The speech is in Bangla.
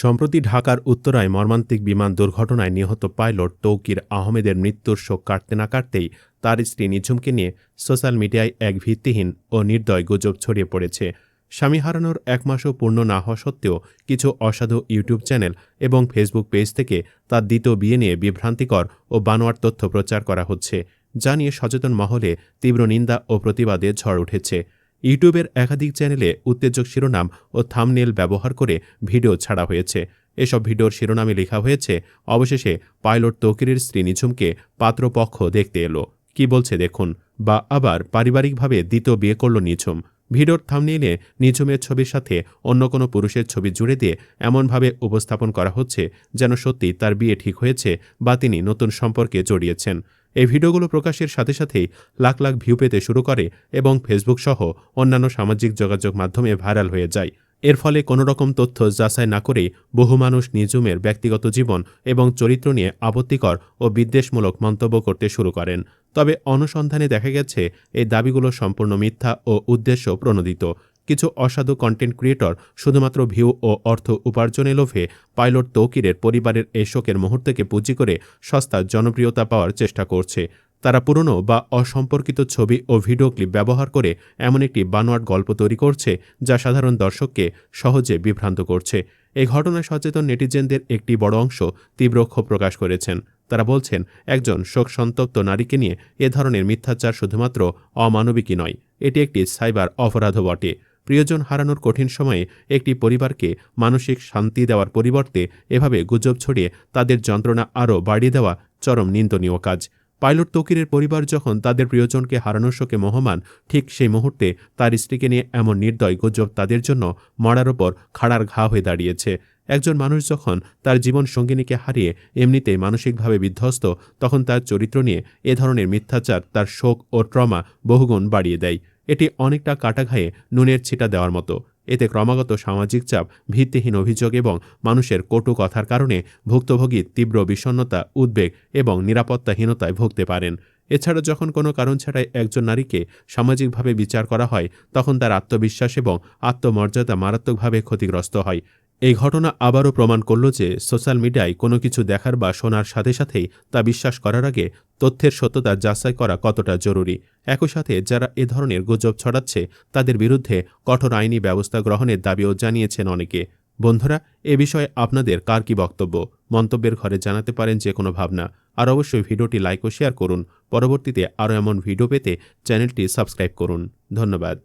সম্প্রতি ঢাকার উত্তরায় মর্মান্তিক বিমান দুর্ঘটনায় নিহত পাইলট তৌকির আহমেদের মৃত্যুর শোক কাটতে না কাটতেই তার স্ত্রী নিঝুমকে নিয়ে সোশ্যাল মিডিয়ায় এক ভিত্তিহীন ও নির্দয় গুজব ছড়িয়ে পড়েছে। স্বামী হারানোর এক মাসও পূর্ণ না হওয়া সত্ত্বেও কিছু অসাধু ইউটিউব চ্যানেল এবং ফেসবুক পেজ থেকে তার দ্বিতীয় বিয়ে নিয়ে বিভ্রান্তিকর ও বানোয়ার তথ্য প্রচার করা হচ্ছে, যা নিয়ে সচেতন মহলে তীব্র নিন্দা ও প্রতিবাদে ঝড় উঠেছে। ইউটিউবের একাধিক চ্যানেলে উত্তেজক শিরোনাম ও থামনেল ব্যবহার করে ভিডিও ছাড়া হয়েছে। এসব ভিডিওর শিরোনামে লেখা হয়েছে, অবশেষে পাইলট তৌকিরের স্ত্রী নিঝুমকে পাত্রপক্ষ দেখতে এলো। কি বলছে দেখুন, বা আবার পারিবারিকভাবে দ্বিতীয় বিয়ে করল নিঝুম। ভিডিওর থামনেইলে নিঝুমের ছবির সাথে অন্য কোনো পুরুষের ছবি জুড়ে দিয়ে এমনভাবে উপস্থাপন করা হচ্ছে যেন সত্যি তার বিয়ে ঠিক হয়েছে বা তিনি নতুন সম্পর্কে জড়িয়েছেন। এই ভিডিওগুলো প্রকাশের সাথে সাথেই লাখ লাখ ভিউ পেতে শুরু করে এবং ফেসবুক সহ অন্যান্য সামাজিক যোগাযোগ মাধ্যমে ভাইরাল হয়ে যায়। এর ফলে কোনো রকম তথ্য যাচাই না করেই বহু মানুষ নিজুমের ব্যক্তিগত জীবন এবং চরিত্র নিয়ে আপত্তিকর ও বিদ্বেষমূলক মন্তব্য করতে শুরু করেন। তবে অনুসন্ধানে দেখা গেছে, এই দাবিগুলো সম্পূর্ণ মিথ্যা ও উদ্দেশ্য প্রণোদিত। কিছু অসাধু কন্টেন্ট ক্রিয়েটর শুধুমাত্র ভিউ ও অর্থ উপার্জনের লোভে পাইলট তৌকিরের পরিবারের এই শোকের মুহূর্তকে পুঁজি করে সস্তা জনপ্রিয়তা পাওয়ার চেষ্টা করছে। তারা পুরনো বা অসম্পর্কিত ছবি ও ভিডিও ক্লিপ ব্যবহার করে এমন একটি বানোয়াট গল্প তৈরি করছে যা সাধারণ দর্শককে সহজে বিভ্রান্ত করছে। এই ঘটনায় সচেতন নেটিজেনদের একটি বড় অংশ তীব্র ক্ষোভ প্রকাশ করেছেন। তারা বলছেন, একজন শোক সন্তপ্ত নারীকে নিয়ে এ ধরনের মিথ্যাচার শুধুমাত্র অমানবিকই নয়, এটি একটি সাইবার অপরাধও বটে। প্রিয়জন হারানোর কঠিন সময়ে একটি পরিবারকে মানসিক শান্তি দেওয়ার পরিবর্তে এভাবে গুজব ছড়িয়ে তাদের যন্ত্রণা আরও বাড়িয়ে দেওয়া চরম নিন্দনীয় কাজ। পাইলট তকিরের পরিবার যখন তাদের প্রিয়জনকে হারানোর শোকে মহমান, ঠিক সেই মুহূর্তে তার স্ত্রীকে নিয়ে এমন নির্দয় গুজব তাদের জন্য মরার ওপর খাড়ার ঘা হয়ে দাঁড়িয়েছে। একজন মানুষ যখন তার জীবন সঙ্গিনীকে হারিয়ে এমনিতেই মানসিকভাবে বিধ্বস্ত, তখন তার চরিত্র নিয়ে এ ধরনের মিথ্যাচার তার শোক ও ট্রমা বহুগুণ বাড়িয়ে দেয়। এটি অনেকটা কাটাঘায়ে নুনের ছিটা দেওয়ার মতো। এতে ক্রমাগত সামাজিক চাপ, ভিত্তিহীন অভিযোগ এবং মানুষের কটু কথার কারণে ভুক্তভোগী তীব্র বিষণ্নতা উদ্বেগ এবং নিরাপত্তাহীনতায় ভুগতে পারেন। এছাড়া যখন কোনো কারণ ছাড়াই একজন নারীকে সামাজিকভাবে বিচার করা হয়, তখন তার আত্মবিশ্বাস এবং আত্মমর্যাদা মারাত্মকভাবে ক্ষতিগ্রস্ত হয়। এই ঘটনা আবারও প্রমাণ করল যে সোশ্যাল মিডিয়ায় কোনো কিছু দেখার বা শোনার সাথে সাথেই তা বিশ্বাস করার আগে তথ্যের সত্যতা যাচাই করা কতটা জরুরি। একই সাথে যারা এ ধরনের গুজব ছড়াচ্ছে, তাদের বিরুদ্ধে কঠোর আইনি ব্যবস্থা গ্রহণের দাবিও জানিয়েছেন অনেকে। বন্ধুরা, এ বিষয়ে আপনাদের কার কি বক্তব্য? মন্তব্যের ঘরে জানাতে পারেন যে কোনো ভাবনা। আর অবশ্যই ভিডিওটি লাইক ও শেয়ার করুন। পরবর্তীতে আরও এমন ভিডিও পেতে চ্যানেলটি সাবস্ক্রাইব করুন। ধন্যবাদ।